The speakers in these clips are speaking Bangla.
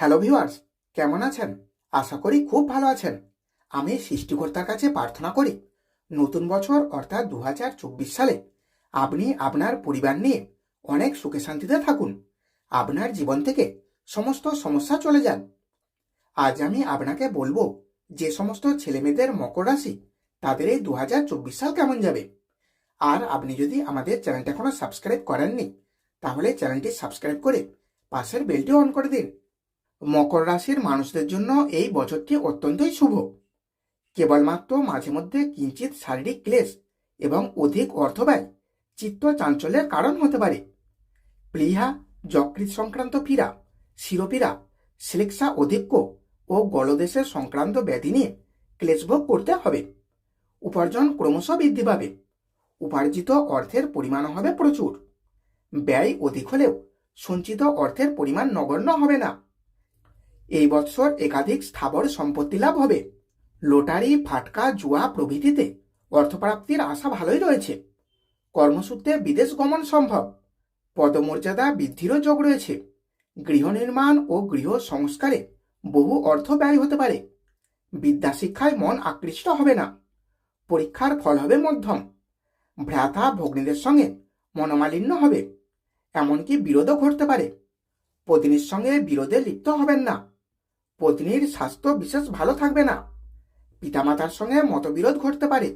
হ্যালো ভিউয়ার্স কেমন আছেন? আশা করি খুব ভালো আছেন। আমি সৃষ্টিকর্তার কাছে প্রার্থনা করি, নতুন বছর অর্থাৎ দু হাজার চব্বিশ সালে আপনি আপনার পরিবার নিয়ে অনেক সুখে শান্তিতে থাকুন। আপনার জীবন থেকে সমস্ত সমস্যা চলে যান। আজ আমি আপনাকে বলব যে সমস্ত ছেলেমেয়েদের মকর রাশি তাদের এই দু হাজার চব্বিশ সাল কেমন যাবে। আর আপনি যদি আমাদের চ্যানেলটা এখনও সাবস্ক্রাইব করেননি, তাহলে চ্যানেলটি সাবস্ক্রাইব করে পাশের বেলটি অন করে দিন। মকর রাশির মানুষদের জন্য এই বছরটি অত্যন্তই শুভ। কেবলমাত্র মাঝে মধ্যে কিঞ্চিত শারীরিক ক্লেশ এবং অধিক অর্থব্যয় চিত্ত চাঞ্চল্যের কারণ হতে পারে। প্লীহা যকৃৎ সংক্রান্ত পীড়া, শিরোপীড়া সিলেক্সা অধিক্য ও গলদেশের সংক্রান্ত ব্যাধি নিয়ে ক্লেশভোগ করতে হবে। উপার্জন ক্রমশ বৃদ্ধি পাবে। উপার্জিত অর্থের পরিমাণ হবে প্রচুর। ব্যয় অধিক হলেও সঞ্চিত অর্থের পরিমাণ নগণ্য হবে না। এই বছর একাধিক স্থাবর সম্পত্তি লাভ হবে। লোটারি, ফাটকা, জুয়া প্রভৃতিতে অর্থপ্রাপ্তির আশা ভালোই রয়েছে। কর্মসূত্রে বিদেশ গমন সম্ভব। পদমর্যাদা বৃদ্ধিরও যোগ রয়েছে। গৃহ নির্মাণ ও গৃহ সংস্কারে বহু অর্থ ব্যয় হতে পারে। বিদ্যা শিক্ষায় মন আকৃষ্ট হবে না। পরীক্ষার ফল হবে মধ্যম। ভ্রাতা ভগ্নীদের সঙ্গে মনোমালিন্য হবে। এমনকি বিরোধও ঘটতে পারে। পত্নীর সঙ্গে বিরোধে লিপ্ত হবেন না। পত্নীর স্বাস্থ্য বিশেষ ভালো থাকবে না। পিতামাতার সঙ্গে মতবিরোধ ঘটতে পারে।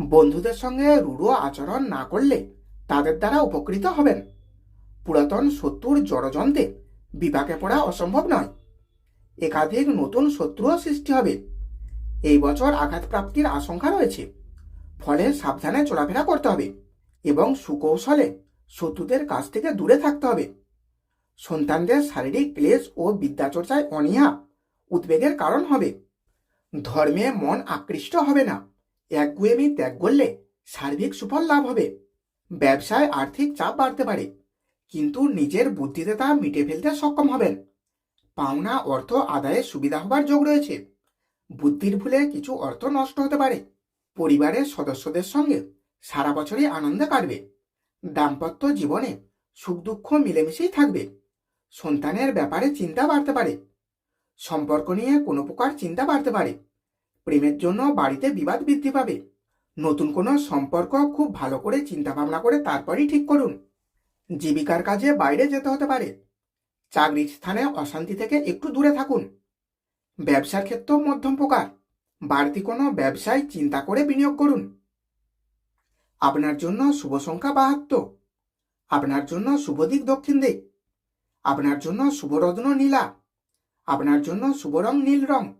বন্ধুদের সঙ্গে রূঢ় আচরণ না করলে তাদের দ্বারা উপকৃত হবেন। পুরাতন শত্রুর জড়যন্ত্রে বিপাকে পড়া অসম্ভব নয়। একাধিক নতুন শত্রুও সৃষ্টি হবে। এই বছর আঘাতপ্রাপ্তির আশঙ্কা রয়েছে। ফলে সাবধানে চলাফেরা করতে হবে এবং সুকৌশলে শত্রুদের কাছ থেকে দূরে থাকতে হবে। সন্তানদের শারীরিক ক্লেশ ও বিদ্যাচর্চায় অনীহা উদ্বেগের কারণ হবে। ধর্মে মন আকৃষ্ট হবে না। একগুয়েমি ত্যাগ করলে সার্বিক সুফল লাভ হবে। ব্যবসায় আর্থিক চাপ বাড়তে পারে, কিন্তু নিজের বুদ্ধিতে তা মিটে ফেলতে সক্ষম হবেন। পাওনা অর্থ আদায়ে সুবিধা হবার যোগ রয়েছে। বুদ্ধির ভুলে কিছু অর্থ নষ্ট হতে পারে। পরিবারের সদস্যদের সঙ্গে সারা বছরই আনন্দে কাটবে। দাম্পত্য জীবনে সুখ দুঃখ মিলেমিশেই থাকবে। সন্তানের ব্যাপারে চিন্তা বাড়তে পারে। সম্পর্ক নিয়ে কোনো প্রকার চিন্তা বাড়তে পারে। প্রেমের জন্য বাড়িতে বিবাদ বৃদ্ধি পাবে। নতুন কোনো সম্পর্ক খুব ভালো করে চিন্তা ভাবনা করে তারপরই ঠিক করুন। জীবিকার কাজে বাইরে যেতে হতে পারে। চাকরির স্থানে অশান্তি থেকে একটু দূরে থাকুন। ব্যবসার ক্ষেত্রেও মধ্যম প্রকার। বাড়তি কোনো ব্যবসায় চিন্তা করে বিনিয়োগ করুন। আপনার জন্য শুভ সংখ্যা বাহাত্তর। আপনার জন্য শুভ দিক দক্ষিণ দিক। আপনার জন্য শুভরত্ন নীলা। আপনার জন্য শুভ রং নীল রং।